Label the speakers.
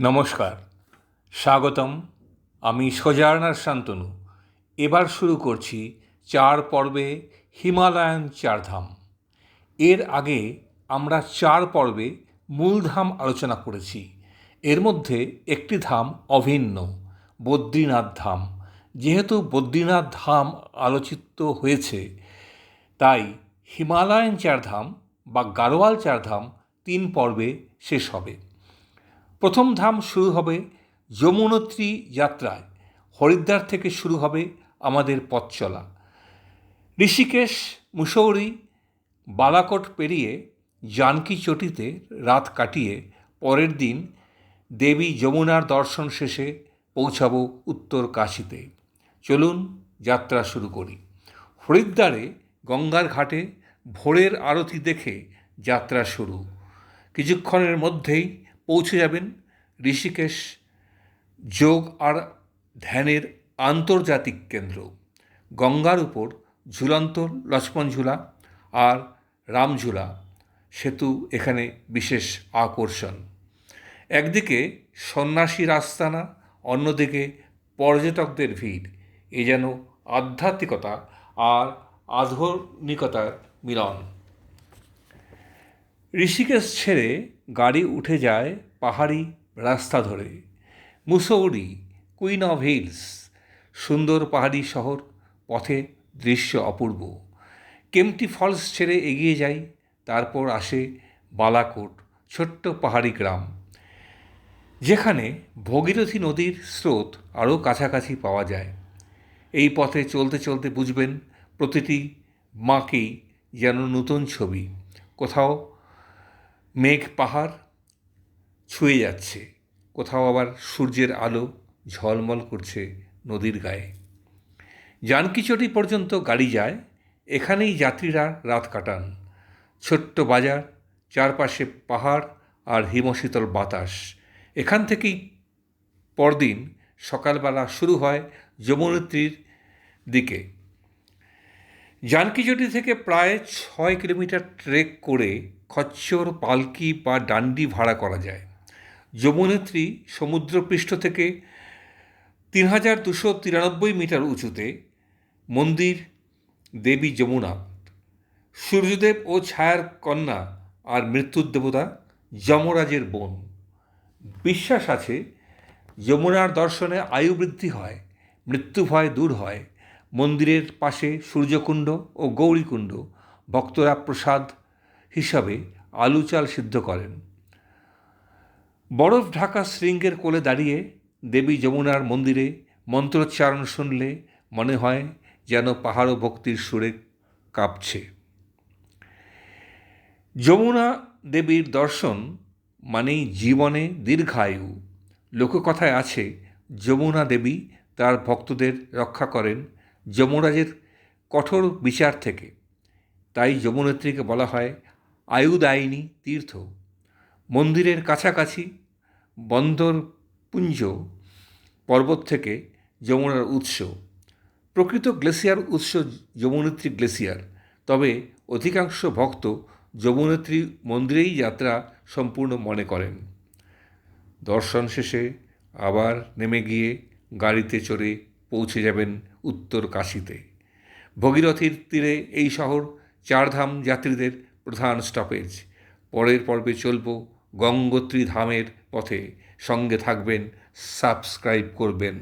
Speaker 1: নমস্কার। স্বাগতম, আমি সোজার্নার শান্তনু। এবার শুরু করছি চার পর্বে হিমালয়ান চারধাম। এর আগে আমরা চার পর্বে মূলধাম আলোচনা করেছি। এর মধ্যে একটি ধাম অভিন্ন, বদ্রীনাথ ধাম। যেহেতু বদ্রীনাথ ধাম আলোচিত হয়েছে, তাই হিমালয়ান চারধাম বা গাড়োয়াল চারধাম তিন পর্বে শেষ হবে। প্রথম ধাম শুরু হবে যমুনোত্রী যাত্রায়। হরিদ্বার থেকে শুরু হবে আমাদের পথ চলা। ঋষিকেশ, মুসৌরি, বালাকোট পেরিয়ে জানকী চটিতে রাত কাটিয়ে পরের দিন দেবী যমুনার দর্শন শেষে পৌঁছাবো উত্তর কাশীতে। চলুন যাত্রা শুরু করি। হরিদ্বারে গঙ্গার ঘাটে ভোরের আরতি দেখে যাত্রা শুরু। কিছুক্ষণের মধ্যেই পৌঁছে যাবেন। ঋষিকেশ যোগ আর ধ্যানের আন্তর্জাতিক কেন্দ্র। গঙ্গার উপর ঝুলন্ত লক্ষ্মণ ঝুলা আর রামঝুলা সেতু এখানে বিশেষ আকর্ষণ। একদিকে সন্ন্যাসীর আস্তানা অন্যদিকে পর্যটকদের ভিড়। এ যেন আধ্যাত্মিকতা আর আধুনিকতার মিলন। ঋষিকেশ ছেড়ে গাড়ি উঠে যায় পাহাড়ি রাস্তা ধরে। মুসৌরি, কুইন অফ হিলস, সুন্দর পাহাড়ি শহর, পথে দৃশ্য অপূর্ব। কেমটি ফলস ছেড়ে এগিয়ে যাই, তারপর আসে বালাকোট, ছোট্ট পাহাড়ি গ্রাম। যেখানে ভগীরথী নদীর স্রোত আরও কাছাকাছি পাওয়া যায়। এই পথে চলতে চলতে বুঝবেন, প্রতিটি মাকেই যেন নতুন ছবি, কোথাও মেঘ পাহাড় ছুঁয়ে যাচ্ছে। কোথাও আবার সূর্যের আলো ঝলমল করছে নদীর গায়ে। জানকিচটি পর্যন্ত গাড়ি যায়, এখানেই যাত্রীরা রাত কাটান। ছোট্ট বাজার, চারপাশে পাহাড় আর হিমশীতল বাতাস। এখান থেকেই পরদিন সকালবেলা শুরু হয় যমুনেত্রীর দিকে। জানকিচটি থেকে প্রায় ছয় কিলোমিটার ট্রেক করে খচ্চর, পালকি বা ডান্ডি ভাড়া করা যায়। যমুনেত্রী সমুদ্রপৃষ্ঠ থেকে তিন হাজার দুশো তিরানব্বই মিটার উঁচুতে মন্দির, দেবী যমুনা, সূর্যদেব ও ছায়ার কন্যা আর মৃত্যুর দেবতা যমরাজের বোন। বিশ্বাস আছে, যমুনার দর্শনে আয়ু বৃদ্ধি হয়, মৃত্যু ভয় দূর হয়। মন্দিরের পাশে সূর্যকুণ্ড ও গৌরীকুণ্ড, ভক্তরা প্রসাদ হিসাবে আলু চাল সিদ্ধ করেন। বরফ ঢাকা শৃঙ্গের কোলে দাঁড়িয়ে দেবী যমুনার মন্দিরে মন্ত্রোচ্চারণ শুনলে মনে হয় যেন পাহাড় ভক্তির সুরে কাঁপছে। যমুনা দেবীর দর্শন মানেই জীবনে দীর্ঘায়ু। লোককথায় আছে, যমুনা দেবী তার ভক্তদের রক্ষা করেন যমরাজের কঠোর বিচার থেকে। তাই যমুনেত্রীকে বলা হয় আয়ুদায়িনী তীর্থ, মন্দিরের কাছাকাছি বন্দরপুঞ্জ পর্বত থেকে যমুনার উৎস। প্রকৃত গ্লেসিয়ার উৎস যমুনেত্রী গ্লেসিয়ার, তবে অধিকাংশ ভক্ত যমুনেত্রী মন্দিরেই যাত্রা সম্পূর্ণ মনে করেন। দর্শন শেষে আবার নেমে গিয়ে গাড়িতে চড়ে পৌঁছে যাবেন উত্তর কাশীতে। ভগীরথীর তীরে এই শহর চারধাম যাত্রীদের প্রধান স্টপেজ পরের পর্বে চলব গঙ্গোত্রী ধামের পথে। সঙ্গে থাকবেন সাবস্ক্রাইব করবেন।